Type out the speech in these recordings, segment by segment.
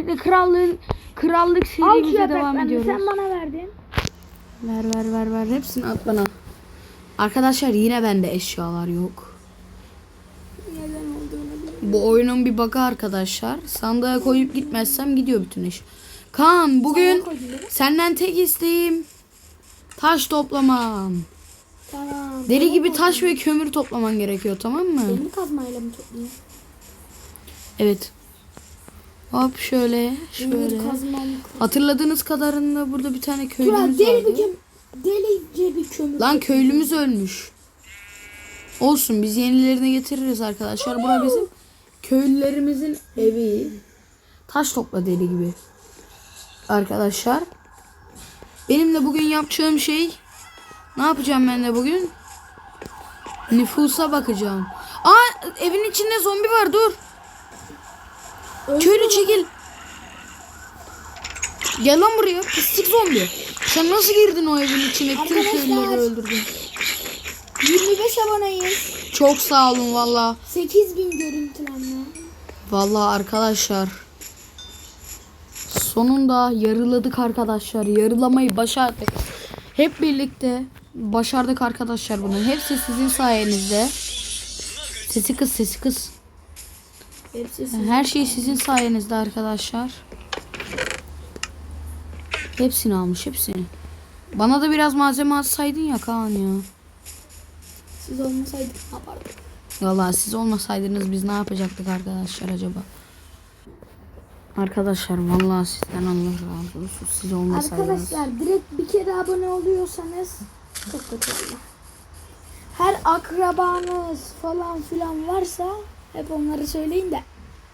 Öncelikle krallığın krallık serimize devam yapraklarını ediyoruz. sen bana verdin. Ver ver ver ver hepsini at bana. Arkadaşlar yine bende eşyalar yok. Neden bilmiyorum. Bu oyunun bir bug'ı arkadaşlar. Sandığa koyup gitmezsem gidiyor bütün iş. Kaan bugün senden tek isteğim taş toplamam. Tamam. Deli gibi taş ve kömür toplaman gerekiyor tamam mı? Demir kazmayla mı topluyor? Evet. Hop şöyle şöyle. Hatırladığınız kadarında burada bir tane köylümüz deli vardı. bir kömür. Delice bir kömür. Lan köylümüz ölmüş. Olsun biz yenilerini getiririz arkadaşlar. Bura bizim köylülerimizin evi. Taş topla deli gibi. Arkadaşlar. Benim de bugün yapacağım şey ne yapacağım ben de bugün? Nüfusa bakacağım. Aa evin içinde zombi var dur. Köylü çekil. Gel lan buraya pislik zombi. Sen nasıl girdin o evin içine? Tüm köylüleri öldürdün. 25 aboneyiz. Çok sağ olun valla. 8000 görüntülenme. Valla arkadaşlar. Sonunda yarıladık arkadaşlar. Yarılamayı başardık. Hep birlikte başardık arkadaşlar bunu. Hepsi sizin sayenizde. Sesi kız sesi kız. Hepsi Her şey sizin sayenizde arkadaşlar. Hepsini almış hepsini. Bana da biraz malzeme atsaydın ya Kaan ya. siz olmasaydık ne yapardık? Valla siz olmasaydınız biz ne yapacaktık arkadaşlar acaba? Arkadaşlar vallahi sizden Allah razı olsun. Siz olmasaydınız. Arkadaşlar direkt bir kere abone oluyorsanız çok kötü olur. Her akrabanız falan filan varsa hep onları söyleyin de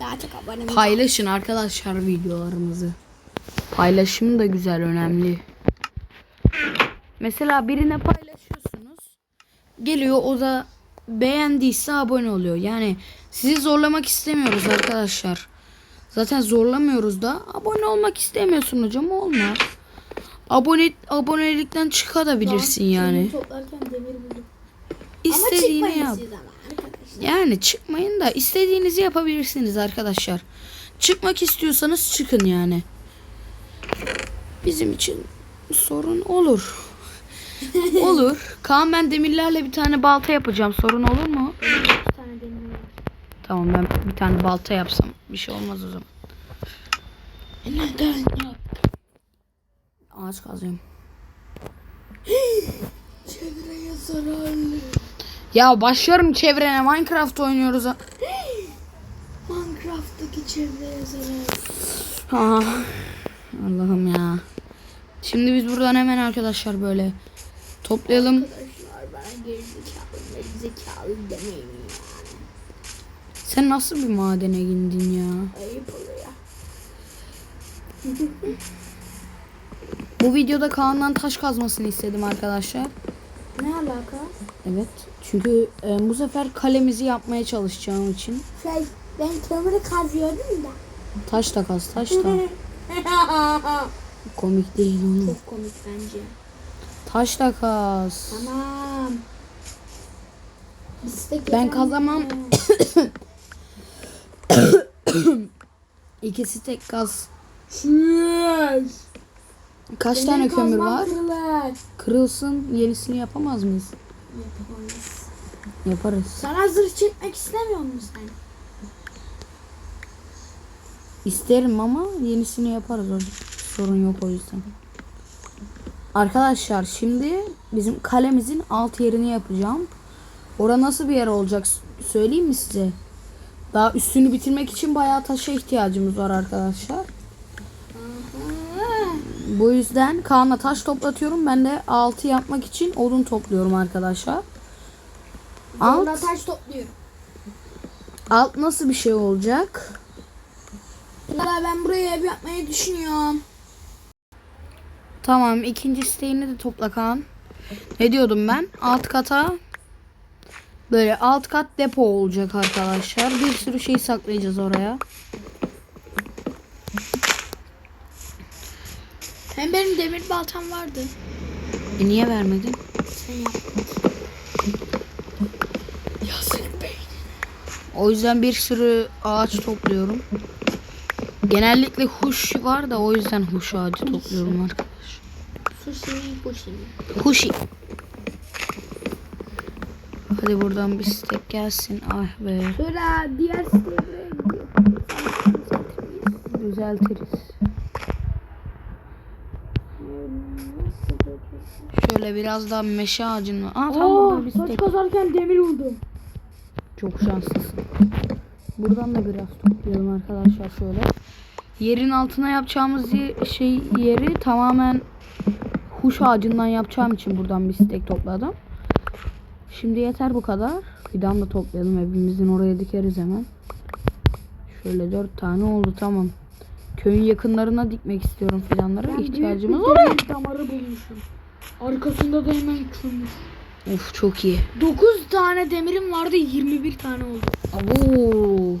daha çok abone. Paylaşın arkadaşlar videolarımızı. Paylaşım da güzel önemli. Mesela birine paylaşıyorsunuz. Geliyor o da beğendiyse abone oluyor. Yani sizi zorlamak istemiyoruz arkadaşlar. Zaten zorlamıyoruz da abone olmak istemiyorsun hocam olma. Abone abonelikten çıkabilirsin yani. İstediğini ama yap. çıkmayın siz ama. Yani çıkmayın da istediğinizi yapabilirsiniz arkadaşlar. Çıkmak istiyorsanız çıkın yani. Bizim için sorun olur. olur. Kaan ben demirlerle bir tane balta yapacağım. Sorun olur mu? Bir tane demir var. Tamam ben bir tane balta yapsam bir şey olmaz o zaman. Neden yap? Ağaç kazıyorum. Çevreye zararlı. Ya başlarım çevrene Minecraft oynuyoruz. Minecraft'taki çevreye zararlı. Ah, Allah'ım ya. Şimdi biz buradan hemen arkadaşlar böyle toplayalım. Arkadaşlar bana gerizekalı zekalı demeyin ya. Sen nasıl bir madene indin ya? Ayıp oluyor. Bu videoda Kaan'dan taş kazmasını istedim arkadaşlar. Alaka? Evet. Çünkü e, bu sefer kalemizi yapmaya çalışacağım için. Şey ben kömürü kazıyordum da. Taş da kaz, taş da. Komik değil oğlum. Çok komik bence. Taş da kaz. Tamam. Ben kazamam. İkisi tek kaz. Şuş. Kaç Benim tane kömür var? kırılır. Kırılsın. Yenisini yapamaz mıyız? Yapamayız. Yaparız. Sana zırh çekmek istemiyor musun sen? İsterim ama yenisini yaparız. Sorun yok o yüzden. Arkadaşlar şimdi bizim kalemizin alt yerini yapacağım. Ora nasıl bir yer olacak söyleyeyim mi size? Daha üstünü bitirmek için bayağı taşa ihtiyacımız var arkadaşlar. Bu yüzden Kaan'a taş toplatıyorum. Ben de altı yapmak için odun topluyorum arkadaşlar. Alt, Onda taş topluyorum. alt nasıl bir şey olacak? Valla ben buraya ev yapmayı düşünüyorum. Tamam ikinci isteğini de topla Kaan. Ne diyordum ben? Alt kata böyle alt kat depo olacak arkadaşlar. Bir sürü şey saklayacağız oraya. Hem benim demir baltam vardı. E niye vermedin? Sen yaptın. Yazık bey. O yüzden bir sürü ağaç topluyorum. Genellikle huş var da o yüzden huş ağacı topluyorum arkadaş. Sushi, sushi. Huşi. Hadi buradan bir stek gelsin. Ah be. Şöyle diğer gidiyor. Düzeltiriz. Şöyle biraz daha meşe ağacını. Aa tam burada bir saç kazarken demir buldum. Çok şanslısın. Buradan da biraz toplayalım arkadaşlar şöyle. Yerin altına yapacağımız şey yeri tamamen huş ağacından yapacağım için buradan bir stek topladım. Şimdi yeter bu kadar. Fidan da toplayalım evimizin oraya dikeriz hemen. Şöyle dört tane oldu tamam. Köyün yakınlarına dikmek istiyorum fidanları. İhtiyacımız var. demir damarı bulmuşum. Arkasında da hemen çürümüş. Of çok iyi. 9 tane demirim vardı 21 tane oldu. Abo.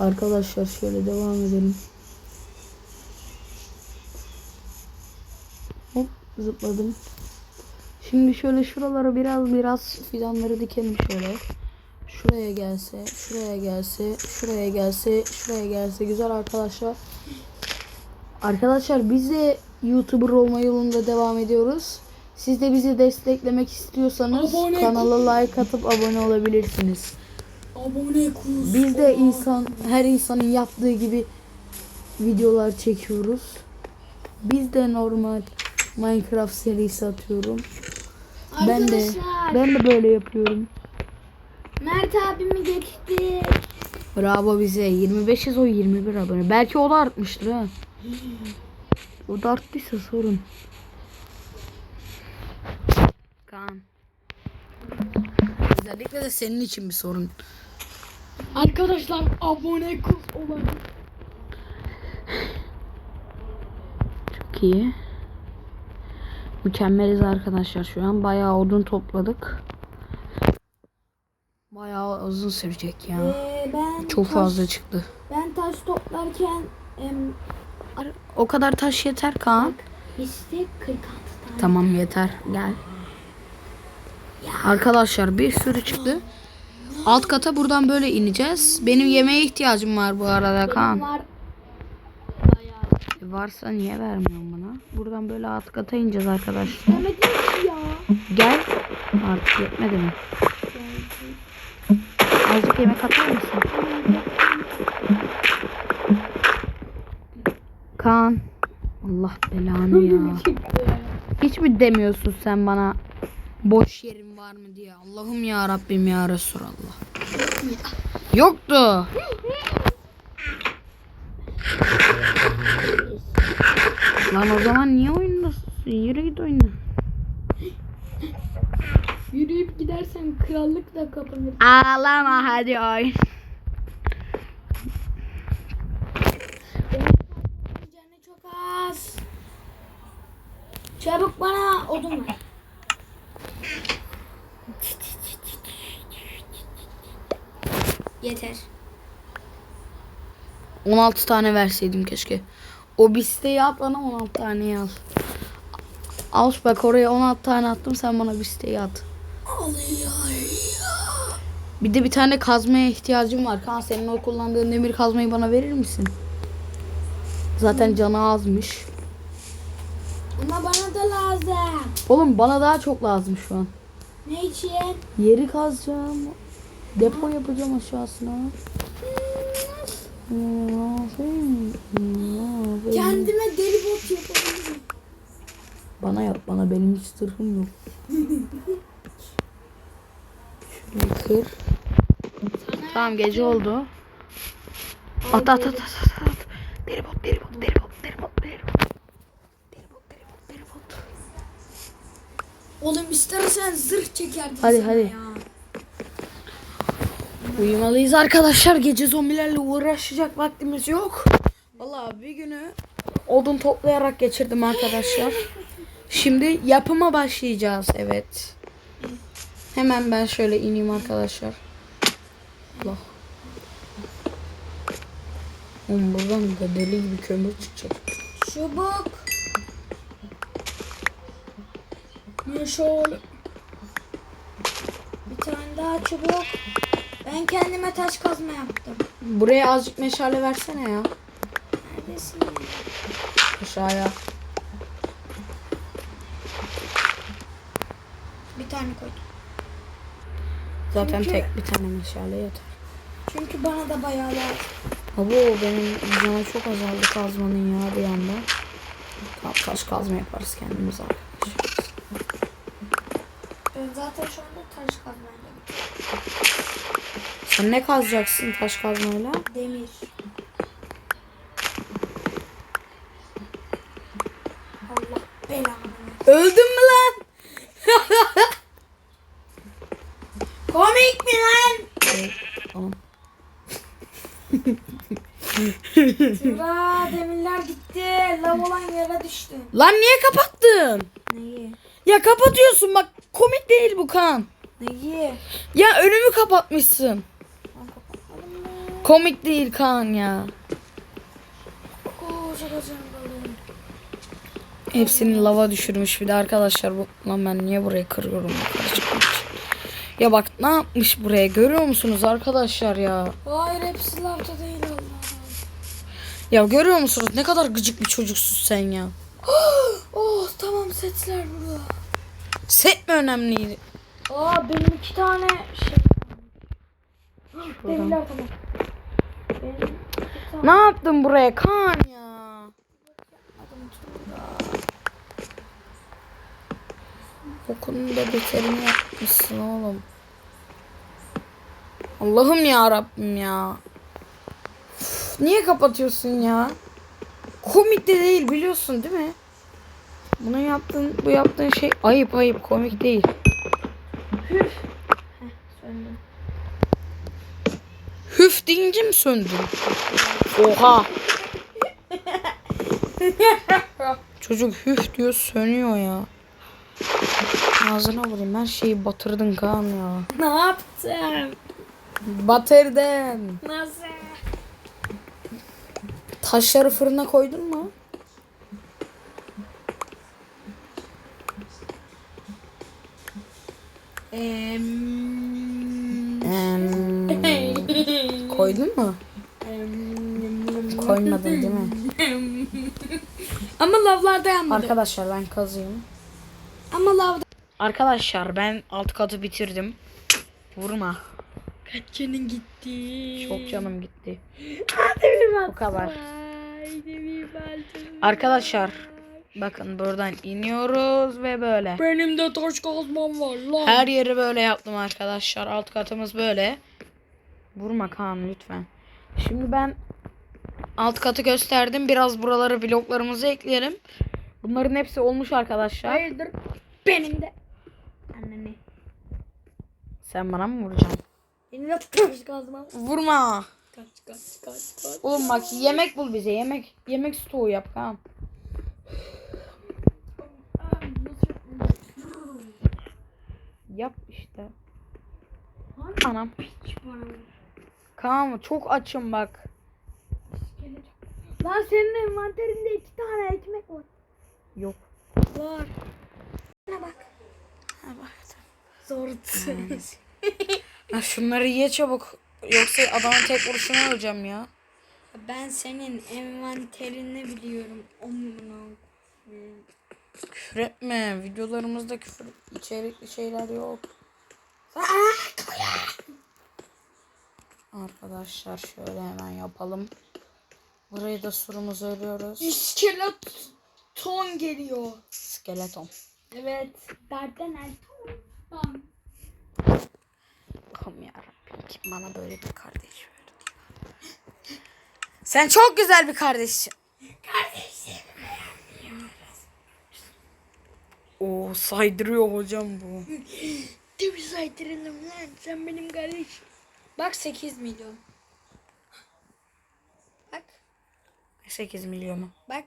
Arkadaşlar şöyle devam edelim. Hop zıpladım. Şimdi şöyle şuralara biraz biraz fidanları dikelim şöyle. Şuraya gelse, şuraya gelse, şuraya gelse, şuraya gelse güzel arkadaşlar. Arkadaşlar biz de YouTuber olma yolunda devam ediyoruz. Siz de bizi desteklemek istiyorsanız Abone- kanala like atıp abone olabilirsiniz. Abone kus. Biz de insan her insanın yaptığı gibi videolar çekiyoruz. Biz de normal Minecraft serisi atıyorum. Ben de Arkadaşlar ben de böyle yapıyorum. Mert abimi geçti. Bravo bize. 25'iz o 21 abone. Belki o da artmıştır ha. O da arttıysa sorun. Kaan. Özellikle de senin için bir sorun. Arkadaşlar abone kus olan. Çok iyi. Mükemmeliz arkadaşlar şu an. Bayağı odun topladık. Bayağı uzun sürecek ya. Ee, ben Çok taş- fazla çıktı. Ben taş toplarken em, O kadar taş yeter Kaan. işte 46 tane. Tamam yeter. Gel. Arkadaşlar bir sürü çıktı. Alt kata buradan böyle ineceğiz. Benim yemeğe ihtiyacım var bu arada Kaan. Var. E Varsa niye vermiyorsun bana? Buradan böyle alt kata ineceğiz arkadaşlar. Gel. Artık yetmedi mi? Azıcık yemek atar mısın? Kaan. Allah belanı ya. Hiç mi demiyorsun sen bana boş yerin var mı diye? Allah'ım ya Rabbim ya Resulallah. Yoktu. Lan o zaman niye oyundasın? Yürü git oyna. Yürüyüp gidersen krallık da kapanır. Ağlama hadi oyun. Canı çok az. Çabuk bana odun ver. Yeter. 16 tane verseydim keşke. O bisteyi at bana 16 tane al. Al bak oraya 16 tane attım sen bana bisteyi at. Bir de bir tane kazmaya ihtiyacım var. Kaan senin o kullandığın demir kazmayı bana verir misin? Zaten canı azmış. Ama bana da lazım. Oğlum bana daha çok lazım şu an. Ne için? Yeri kazacağım. Depo yapacağım aşağısına. Kendime deli bot yapabilirim. Bana yap bana benim hiç sırrım yok. Şurayı kır. Tamam gece oldu. At at at at at. deri bot deri bot deri bot deri bot. Deri bot deri bot deri bot. Oğlum istersen zırh çekerdin Hadi, hadi. ya. Uyumalıyız arkadaşlar. Gece zombilerle uğraşacak vaktimiz yok. Vallahi bir günü odun toplayarak geçirdim arkadaşlar. Şimdi yapıma başlayacağız. Evet. Hemen ben şöyle ineyim arkadaşlar. Allah. Oğlum buradan da deli gibi kömür çıkacak. Çubuk. Meşale. Bir tane daha çubuk. Ben kendime taş kazma yaptım. Buraya azıcık meşale versene ya. Neredesin? Aşağıya. Bir tane koydum. Zaten Çünkü- tek bir tane meşale yeter. Çünkü bana da bayağı lazım. Abo benim canım çok azaldı kazmanın ya bir anda. Taş kazma yaparız kendimiz arkadaşlar. Zaten şu anda taş kazmayla Sen ne kazacaksın taş kazmayla? Demir. Allah belanı. Öldün mü lan? Komik mi lan? Evet, tamam. Tura demirler gitti. Lav olan yere düştü. Lan niye kapattın? Neyi? Ya kapatıyorsun bak komik değil bu kan. Neyi? Ya önümü kapatmışsın. Komik değil kan ya. Oo. Hepsini lava düşürmüş bir de arkadaşlar bu lan ben niye burayı kırıyorum. Ya bak ne yapmış buraya görüyor musunuz arkadaşlar ya? Hayır hepsi lavda değil Allah. Ya görüyor musunuz ne kadar gıcık bir çocuksun sen ya. Oh tamam setler burada. Set mi önemliydi? Aa benim iki tane şey. Demirler tamam. Benim Ne yaptın buraya kan ya? Okulun da beterini yapmışsın oğlum. Allah'ım ya Rabbim ya. Üf, niye kapatıyorsun ya? Komik de değil biliyorsun değil mi? Bunu yaptığın, bu yaptığın şey ayıp ayıp komik değil. Söndüm. Hüf deyince mi söndün? Oha. Çocuk hüf diyor sönüyor ya. Ağzına vurayım her şeyi batırdın Kaan ya. Ne yaptım? Batırdın. Nasıl? Taşları fırına koydun mu? Em, koydun mu? Koymadın değil mi? Ama lavlarda yanmadı. Arkadaşlar ben kazıyım. Ama lavda. Arkadaşlar ben alt katı bitirdim. Vurma. Kaç canın gitti? Çok canım gitti. Bu kadar. Arkadaşlar bakın buradan iniyoruz ve böyle. Benim de taş kazmam var lan. Her yeri böyle yaptım arkadaşlar. Alt katımız böyle. Vurma Kaan lütfen. Şimdi ben alt katı gösterdim. Biraz buraları bloklarımızı ekleyelim. Bunların hepsi olmuş arkadaşlar. Hayırdır? Benim de. Anneni. Sen bana mı vuracaksın? Benim de taş kazmam. Vurma. Kaç kaç kaç kaç. Oğlum bak yemek bul bize. Yemek yemek stoğu yap Kaan. İşte. Anam. Kaan çok açım bak. Lan senin envanterinde iki tane ekmek var. Yok. Var. Bana bak. Ha bak. Zor. Ha, şunları ye çabuk. Yoksa adamın tek vuruşuna öleceğim ya. ben senin envanterini biliyorum. Omuna. Küfür etme. Videolarımızda küfür içerikli şeyler yok. Arkadaşlar şöyle hemen yapalım. Burayı da surumuzu örüyoruz. İskelet ton geliyor. Skeleton. Evet. Dertten Elton. Allah'ım yarabbim kim bana böyle bir kardeş verdi. Sen çok güzel bir kardeşsin. Kardeşim. Oo saydırıyor hocam bu. Tabii saydıralım lan. Sen benim kardeşim. Bak 8 milyon. Bak. 8 milyonu. Bak.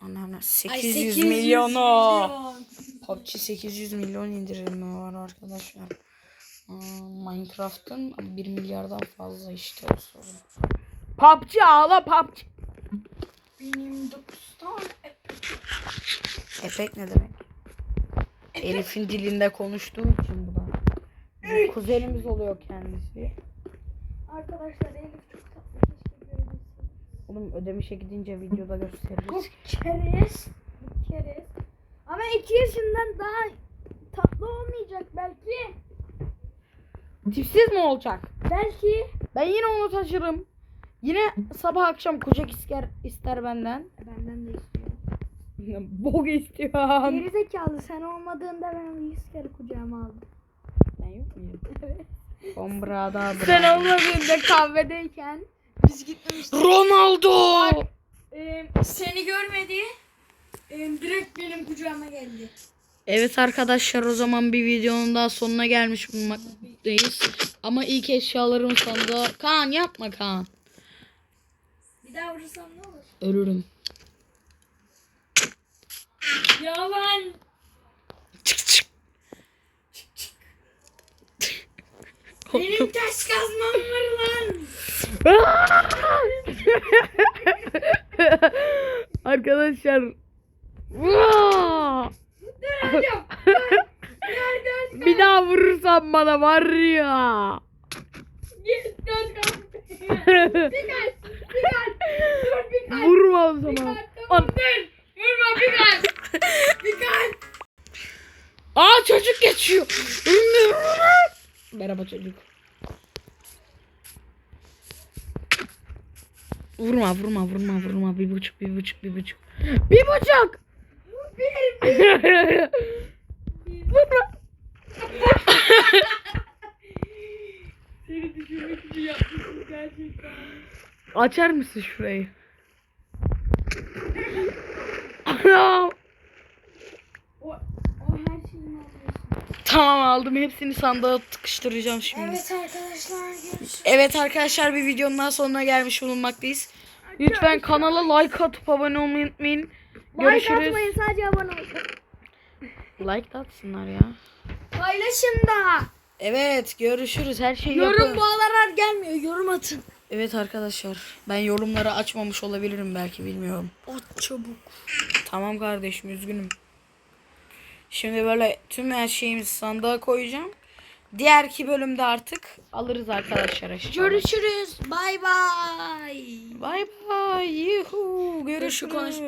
Anneanne Ay, 800, 800 milyonu. milyon. PUBG 800 milyon indirimi var arkadaşlar. Minecraft'ın 1 milyardan fazla işte o sorun. PUBG ağla PUBG. Benim 9 tane. Efekt ne demek? Elif'in dilinde konuştuğu için bu da. Kuzenimiz oluyor kendisi. Arkadaşlar Elif çok tatlı keşke görebilseniz. Oğlum ödemişe gidince videoda gösteririz. Bu keriz. Bu keriz. Ama iki yaşından daha tatlı olmayacak belki. Tipsiz mi olacak? Belki. Ben yine onu taşırım. Yine sabah akşam kucak ister, ister benden. Benden de istiyor. Bok istiyorum. Geri zekalı sen olmadığında ben onu yüz kere kucağıma aldım. Ben yok muyum? Kombrada Sen olmadığında kahvedeyken biz gitmemiştik. Ronaldo! Ee, seni görmedi. Ee, direkt benim kucağıma geldi. Evet arkadaşlar o zaman bir videonun daha sonuna gelmiş bulunmaktayız. Ama ilk eşyalarım sonunda... Kaan yapma Kaan. Bir daha vurursam ne olur? Ölürüm. Yalan. Çık çık. Benim taş kazmam var lan. Arkadaşlar. Hocam. Bir daha vurursan bana var ya. Git dön kalk. Bir kalp. Bir kalp. Dur bir kalp. Vurma o Bir zaman. kalp. Tamam dur. Vurma bir kalp. Bir kalp. Aa çocuk geçiyor. Merhaba çocuk. Vurma vurma vurma vurma bir buçuk bir buçuk bir buçuk. Bir buçuk. yapmışsın gerçekten. Açar mısın şurayı? Anam. O, o her şeyini alıyorsun. Tamam aldım hepsini sandığa tıkıştıracağım şimdi. Evet arkadaşlar görüşürüz. Evet arkadaşlar bir videonun daha sonuna gelmiş bulunmaktayız. Lütfen kanala like atıp abone olmayı unutmayın. Like Görüşürüz. atmayın sadece abone olun. Like atsınlar ya. Paylaşın da. Evet görüşürüz. Her şeyi Yorum yapın. bu aralar gelmiyor. Yorum atın. Evet arkadaşlar. Ben yorumları açmamış olabilirim belki bilmiyorum. At çabuk. Tamam kardeşim üzgünüm. Şimdi böyle tüm her şeyimizi sandığa koyacağım. Diğerki bölümde artık alırız arkadaşlar. eşyaları. Görüşürüz. Bay bay. Bay bay. Yuhu. Görüşürüz.